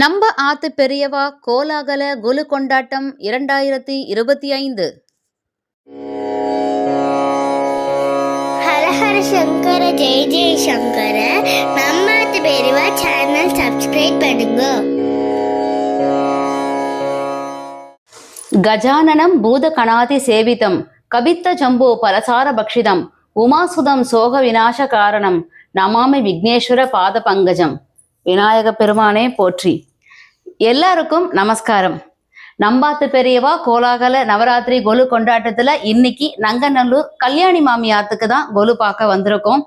நம்ம ஆத்து பெரியவா கோலாகல குலு கொண்டாட்டம் இரண்டாயிரத்தி இருபத்தி ஐந்து. ஹரஹர சங்கர ஜெய ஜெய சங்கர. நம்மாத்து பெரியவா சேனல் சப்ஸ்கிரைப் பண்ணுங்க. கஜானனம் பூதகணாதி சேவிதம் கபித்த ஜம்பு பலசார பக்ஷிதம் உமாசுதம் சோக விநாச காரணம் நமாமி விக்னேஸ்வர பாத பங்கஜம். விநாயக பெருமானே போற்றி. எல்லாருக்கும் நமஸ்காரம். நம்பாத்து பெரியவா கோலாகல நவராத்திரி கொலு கொண்டாட்டத்துல இன்னைக்கு நங்கநல்லூர் கல்யாணி மாமியாத்துக்கு தான் கொலு பார்க்க வந்திருக்கோம்.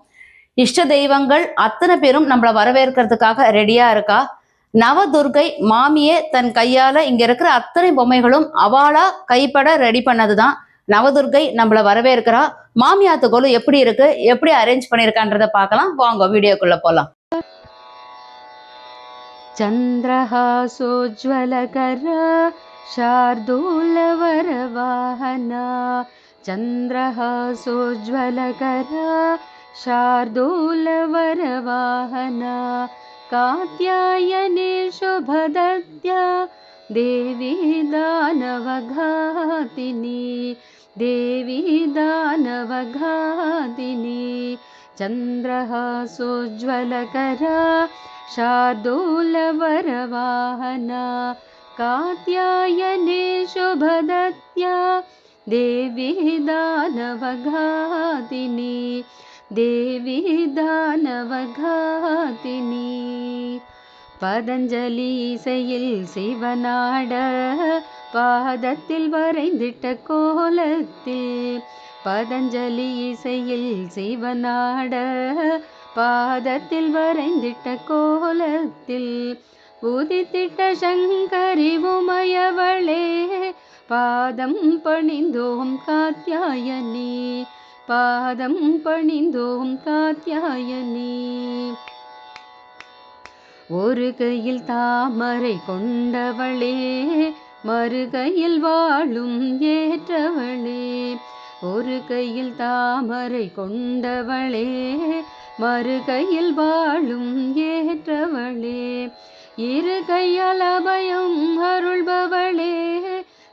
இஷ்ட தெய்வங்கள் அத்தனை பேரும் நம்மள வரவேற்கிறதுக்காக ரெடியா இருக்கா? நவதுர்கை மாமியே தன் கையால இங்க இருக்கிற அத்தனை பொம்மைகளும் அவாளா கைப்பட ரெடி பண்ணதுதான். நவதுர்கை நம்மள வரவேற்கிறா. மாமியாத்து கொலு எப்படி இருக்கு? எப்படி அரேஞ்ச் பண்ணிருக்கான்றத பார்க்கலாம். வாங்க வீடியோக்குள்ள போலாம். चन्द्रहासोज्ज्वलकर शार्दूलवरवाहना। चन्द्रहासोज्ज्वलकर शार्दूलवरवाहना। कात्यायने शुभदत्या देवी दानवघातिनी। देवी दानवघातिनी। चन्द्रहासोज्ज्वलकरा शार्दूलवरवाहना कात्यायने शुभदत्या देवी दानवघातिनी देवी दानवघातिनी பதஞ்சலி இசையில் சிவனாட பாதத்தில் வரைந்திட்ட கோலத்தில் பதஞ்சலி இசையில் சிவனாட பாதத்தில் வரைந்திட்ட கோலத்தில் உதித்திட்ட சங்கரி உமையவளே பாதம் பணிந்தோம் காத்தியாயனே பாதம் பணிந்தோம் காத்தியாயனே. ஒரு கையில் தாமரை கொண்டவளே மறுகையில் வாழும் ஏற்றவளே. ஒரு கையில் தாமரை கொண்டவளே மறுகையில் வாழும் ஏற்றவளே. இரு கையால் அபயம் அருள்பவளே.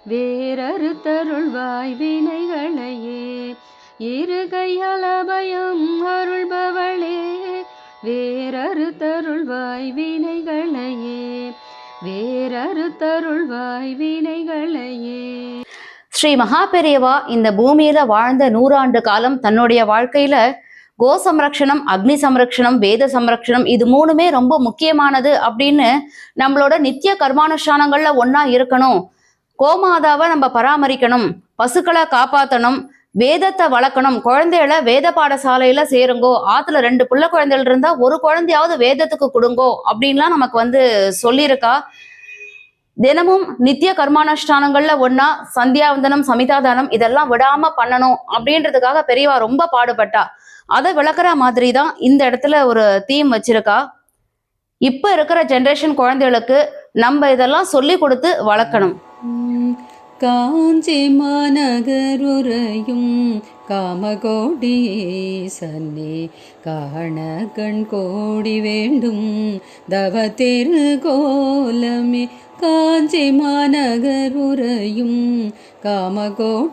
வேறறு தருள்வாய் வினைகளையே இரு கையால் அபயம் அருள்பவளே. வேறறு தருள்வாய் வினைகளையே வேறறு தருள்வாய் வினைகளையே ஸ்ரீ மகாபெரியவா இந்த பூமியில வாழ்ந்த நூறாண்டு காலம் தன்னுடைய வாழ்க்கையில கோ சம்ரக்ஷணம் அக்னி சம்ரக்ஷணம் வேத சம்ரக்ஷணம் இது மூணுமே ரொம்ப முக்கியமானது அப்படின்னு நம்மளோட நித்திய கர்மானுஷ்டானங்கள்ல ஒன்னா இருக்கணும். கோமாதாவை நம்ம பராமரிக்கணும் பசுக்களை காப்பாற்றணும் வேதத்தை வளர்க்கணும். குழந்தைகளை வேத பாடசாலையில சேருங்கோ ஆத்துல ரெண்டு பிள்ளை குழந்தைகள் இருந்தா ஒரு குழந்தையாவது வேதத்துக்கு கொடுங்கோ அப்படின்லாம் நமக்கு வந்து சொல்லியிருக்கா. தினமும் நித்திய கர்மானுஷ்டானங்கள்ல ஒன்னா சந்தியாவந்தனம் சமிதாதானம் இதெல்லாம் விடாம பண்ணணும் அப்படின்றதுக்காக பெரியவா ரொம்ப பாடுபட்டா. அதை விளக்குற மாதிரி தான் இந்த இடத்துல ஒரு தீம் வச்சிருக்கா. இப்போ இருக்கிற ஜென்ரேஷன் குழந்தைகளுக்கு நம்ம இதெல்லாம் சொல்லி கொடுத்து வளர்க்கணும். காஞ்சி மாநகருரையும் காமகோடீசன்னே காண கண் கோடி வேண்டும் தவ திருகோலமே காஞ்சி மாநகருரையும் காமகோடீசன்னே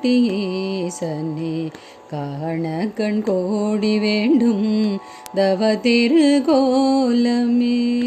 காண கண் கோடி வேண்டும் தவ திருகோலமே.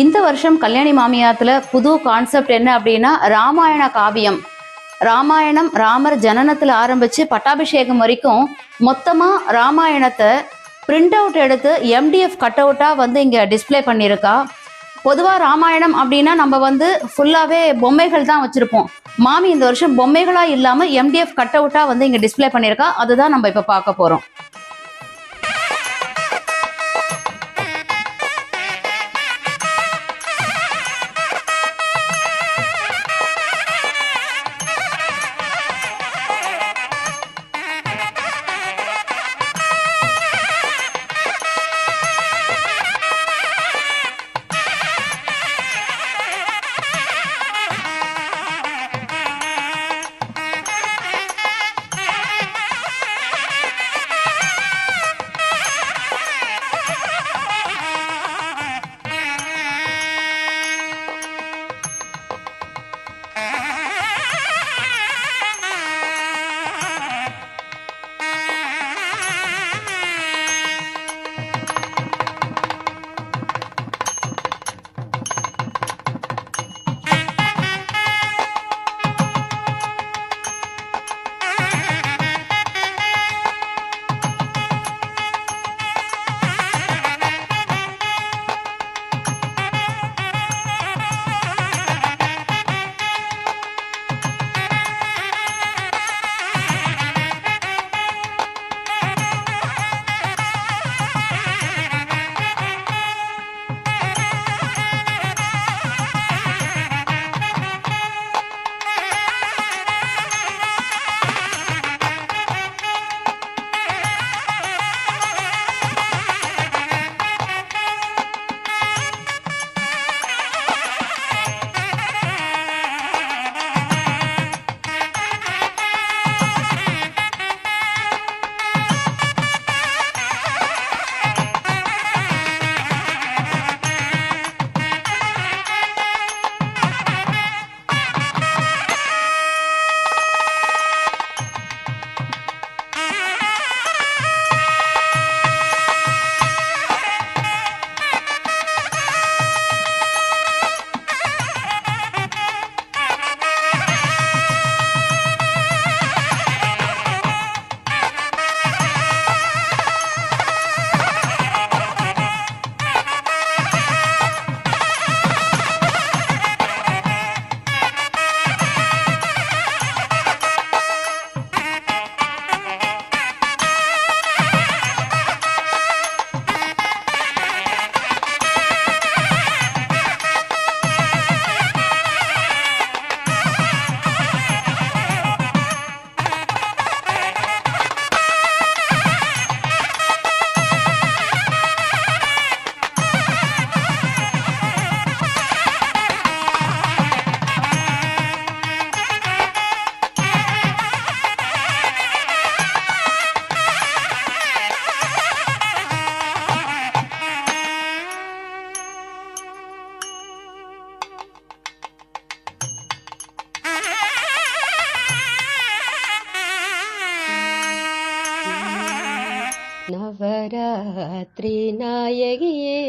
இந்த வருஷம் கல்யாணி மாமியாத்துல புது கான்செப்ட் என்ன அப்படின்னா ராமாயண காவியம். ராமாயணம் ராமர் ஜனனத்தில் ஆரம்பித்து பட்டாபிஷேகம் வரைக்கும் மொத்தமாக ராமாயணத்தை பிரிண்ட் அவுட் எடுத்து எம்டிஎஃப் கட் அவுட்டாக வந்து இங்கே டிஸ்ப்ளே பண்ணியிருக்கா. பொதுவாக ராமாயணம் அப்படின்னா நம்ம வந்து ஃபுல்லாகவே பொம்மைகள் தான் வச்சுருப்போம். மாமி இந்த வருஷம் பொம்மைகளாக இல்லாமல் எம்டிஎஃப் கட் அவுட்டாக வந்து இங்கே டிஸ்ப்ளே பண்ணியிருக்கா. அதுதான் நம்ம இப்போ பார்க்க போகிறோம்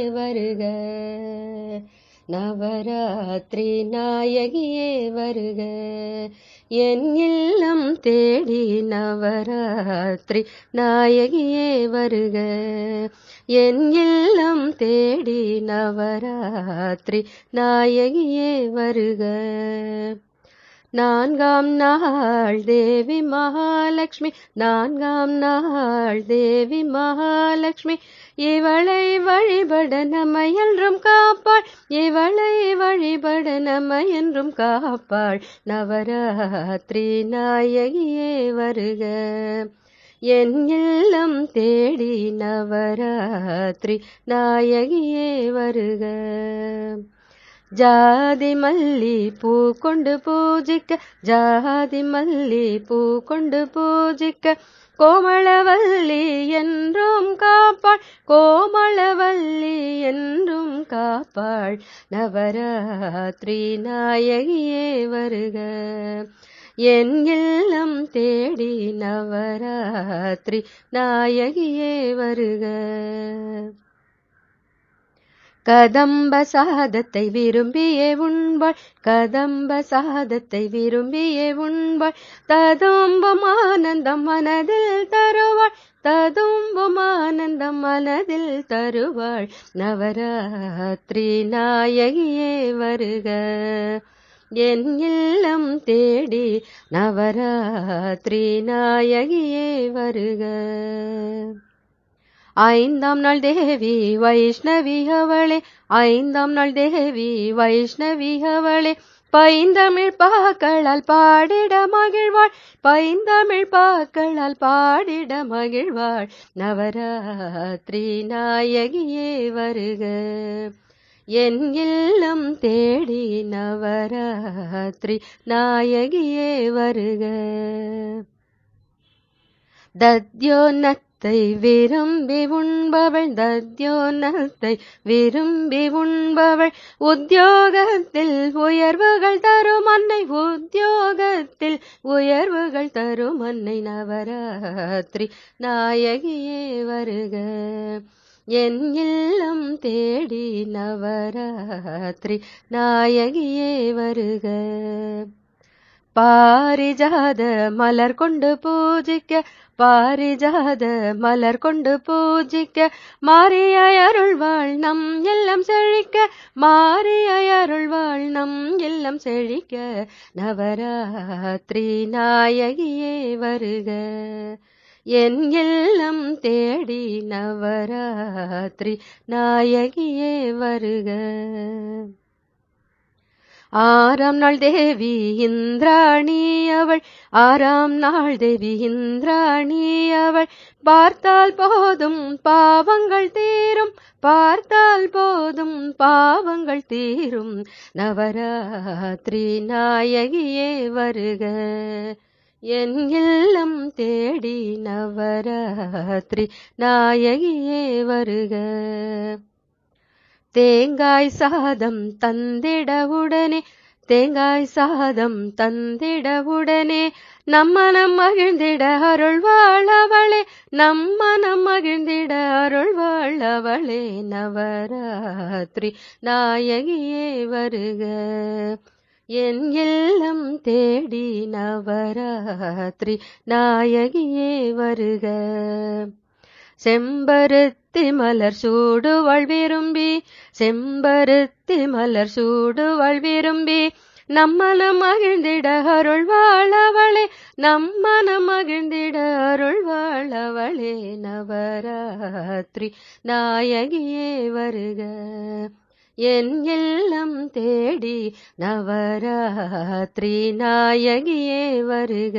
வருக. நவராத்திரி நாயகியே வருக. என் இல்லம் தேடி நவராத்திரி நாயகியே வருக. என் இல்லம் தேடி நவராத்திரி நாயகியே வருக. நான்காம் நாள் தேவி மகாலட்சுமி நான்காம் நாள் தேவி மகாலட்சுமி. இவளை வழிபட நம்ம என்றும் காப்பாள் இவளை வழிபட நம்ம என்றும் காப்பாள். நவராத்திரி நாயகியே வருக. என் இல்லம் தேடி நவராத்திரி நாயகியே வருக. ஜாதி மல்லி பூ கொண்டு பூஜிக்க ஜாதி மல்லி பூ கொண்டு பூஜிக்க. கோமளவல்லி என்றும் காப்பாள் கோமளவல்லி என்றும் காப்பாள். நவராத்திரி நாயகியே வருக. என் இல்லம் தேடி நவராத்திரி நாயகியே வருக. கதம்ப சாதத்தை விரும்பியே உண்பாள் கதம்ப சாதத்தை விரும்பியே உண்பாள். ததும்பும் ஆனந்தம் மனதில் தருவாள் ததும்பும் ஆனந்தம் மனதில் தருவாள். நவராத்திரி நாயகியே வருக. என் இல்லம் தேடி நவராத்திரி நாயகியே வருக. ஐந்தாம் நாள் தேவி வைஷ்ணவி அவளே ஐந்தாம் நாள் தேவி வைஷ்ணவி அவளே. பைந்தமிழ் பாக்களால் பாடிட மகிழ்வாள் பைந்தமிழ் பாக்களால் பாடிட மகிழ்வாள். நவராத்திரி நாயகியே வருக. என் இல்லம் தேடி நவராத்திரி நாயகியே வருக. தத்யோன்னத்தை விரும்பி உண்பவள் தத்யோன்னத்தை விரும்பி உண்பவள் உத்தியோகத்தில் உயர்வுகள் தரும் அன்னை உத்தியோகத்தில் உயர்வுகள் தரும் அன்னை நவராத்திரி நாயகியே வருக. என் இல்லம் தேடி நவராத்திரி நாயகியே வருக. பாரிஜாத மலர் கொண்டு பூஜிக்க பாரிஜாத மலர் கொண்டு பூஜிக்க மாரியாய் அருள்வாள் நம் எல்லாம் செழிக்க மாரியாய் அருள்வாள் நம் எல்லாம் செழிக்க நவராத்திரி நாயகியே வருக. என் எல்லாம் தேடி நவராத்திரி நாயகியே வருக. ஆறாம் நாள் தேவி இந்திராணி அவள் ஆறாம் நாள் தேவி இந்திராணி அவள் பார்த்தால் போதும் பாவங்கள் தீரும் பார்த்தால் போதும் பாவங்கள் தீரும் நவராத்திரி நாயகியே வருக என் இல்லம் தேடி நவராத்திரி நாயகியே வருக தேங்காய் சாதம் தந்திடவுடனே தேங்காய் சாதம் தந்திடவுடனே நம்மனம் மகிழ்ந்திட அருள்வாழவளே நம்மனம் மகிழ்ந்திட அருள்வாழவளே நவராத்திரி நாயகியே வருக. என் இல்லம் தேடி நவராத்திரி நாயகியே வருக. செம்பருத்தி மலர் சூடுவள் விரும்பி செம்பருத்தி மலர் சூடுவள் விரும்பி நம்மனம் மகிழ்ந்திட அருள் வாழவளே நம்மனம் மகிழ்ந்திட அருள் வாழவளே நவராத்திரி நாயகியே வருக. என் இல்லம் தேடி நவராத்திரி நாயகியே வருக.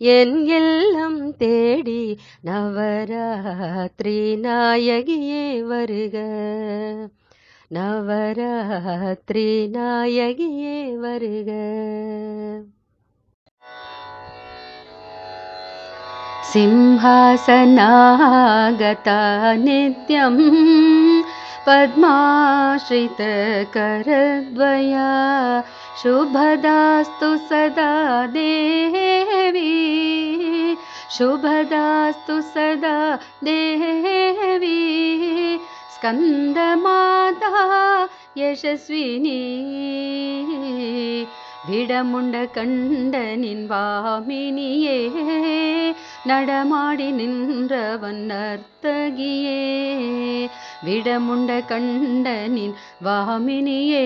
என் இல்லம் தேடி நவராத்திரி நாயகியே வருக நவராத்திரி நாயகியே வருக सिंहासनागता नित्यं पद्माश्रितकरद्वया शुभदास्तु सदा देवी। शुभदास्तु सदा देवी। स्कन्दमाता यशस्विनी விடமுண்ட கண்டனின் வாமினியே நடமாடி நின்றவன் நர்த்தகியே. விடமுண்ட கண்டனின் வாமினியே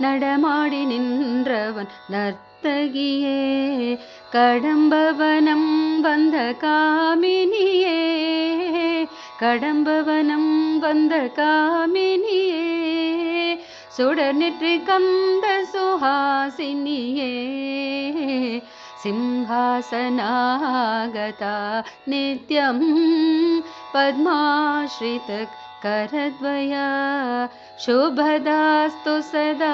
நடமாடி நின்றவன் நர்த்தகியே. கடம்பவனம் வந்த காமினியே கடம்பவனம் வந்த காமினியே. सुडर्नृकन्दसुहासिनी सिंहासनागता नित्यं पद्माश्रितकरद्वया शुभदास्तु सदा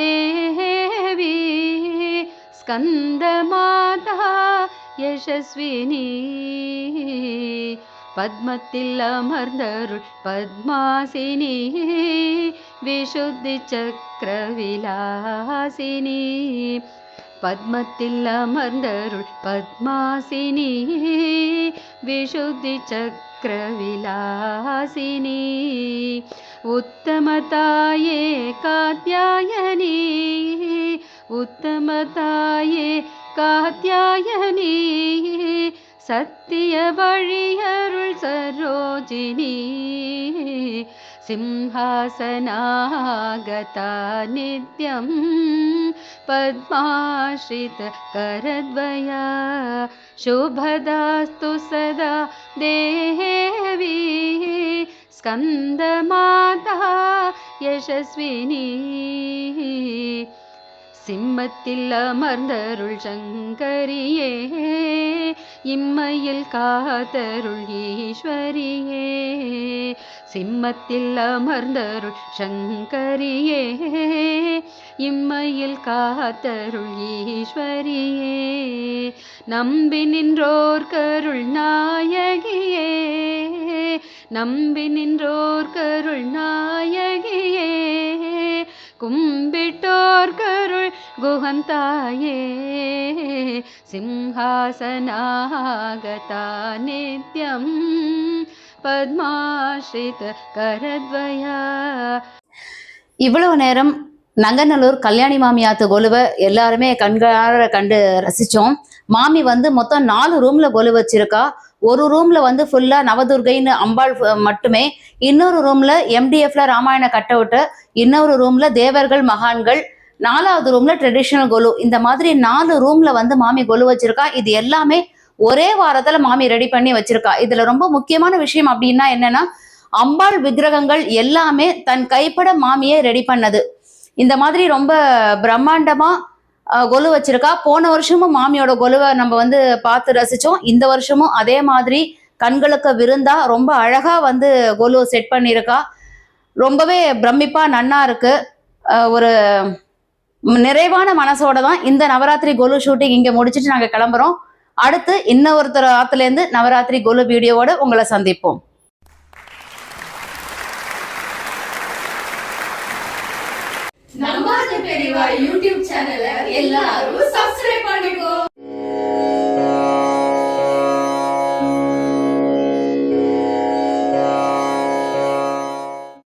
देहेवि स्कन्दमाता यशस्विनीः पद्मतिल्लमर्दरुपद्मासिनीः विशुद्धिचक्रविलासिनी पद्मतिलमन्दरुल् पद्मासिनीः विशुद्धिचक्रविलासिनी उत्तमताये कात्यायनि उत्तमताये कात्यायनि सत्यवळियरुळ् सरोजिनी சரோஜினி சிம்ஹாசனாகதா நித்யம் பத்மாஸ்ரித கரத்வயா शुभदास्तु सदा देवी स्कन्दमाता यशस्विनी சிம்மத்தில் அமர்ந்தருள் சங்கரியே இம்மையில் காத்தருள் ஈஸ்வரியே சிம்மத்தில் அமர்ந்தருள் சங்கரியே இம்மையில் காத்தருள் ஈஸ்வரியே. நம்பி நின்றோர் கருள் நாயகியே நம்பி நின்றோர் கருள் நாயகியே. கும்பிட்டோர் கருள் குகந்தாயே சிம்ஹாசனாகதா நித்யம். பத்மாஸ்ரித கரத்வயா. இவ்வளவு நேரம் நங்கநல்லூர் கல்யாணி மாமியாத்து கொலுவை எல்லாருமே கண்கார கண்டு ரசிச்சோம். மாமி வந்து மொத்தம் நாலு ரூம்ல கொலு வச்சிருக்கா. ஒரு ரூம்ல வந்து ஃபுல்லா நவதுர்கைன்னு அம்பாள் மட்டுமே. இன்னொரு ரூம்ல எம்டிஎஃப்ல ராமாயண கட் அவுட்டு இன்னொரு ரூம்ல தேவர்கள் மகான்கள் நாலாவது ரூம்ல ட்ரெடிஷ்னல் கொலு. இந்த மாதிரி நாலு ரூம்ல வந்து மாமி கொலு வச்சிருக்கா. இது எல்லாமே ஒரே வாரத்துல மாமி ரெடி பண்ணி வச்சிருக்கா. இதுல ரொம்ப முக்கியமான விஷயம் அப்படின்னா என்னன்னா அம்பாள் விக்கிரகங்கள் எல்லாமே தன் கைப்பட மாமியே ரெடி பண்ணது. இந்த மாதிரி ரொம்ப பிரம்மாண்டமா கொலு வச்சிருக்கா. போன வருஷமும் மாமியோட கொலுவை நம்ம வந்து பார்த்து ரசிச்சோம். இந்த வருஷமும் அதே மாதிரி கண்களுக்கு விருந்தா ரொம்ப அழகா வந்து கொலு செட் பண்ணியிருக்கா. ரொம்பவே பிரமிப்பா நன்னா இருக்கு. ஒரு நிறைவான மனசோட தான் இந்த நவராத்திரி கொலு ஷூட்டிங் இங்க முடிச்சிட்டு நாங்க கிளம்புறோம். அடுத்து இன்னொருத்தர் ஆத்துல இருந்து நவராத்திரி கோலு வீடியோவோட உங்களை சந்திப்போம். பெரியவா யூடியூப் சேனலை எல்லாரும்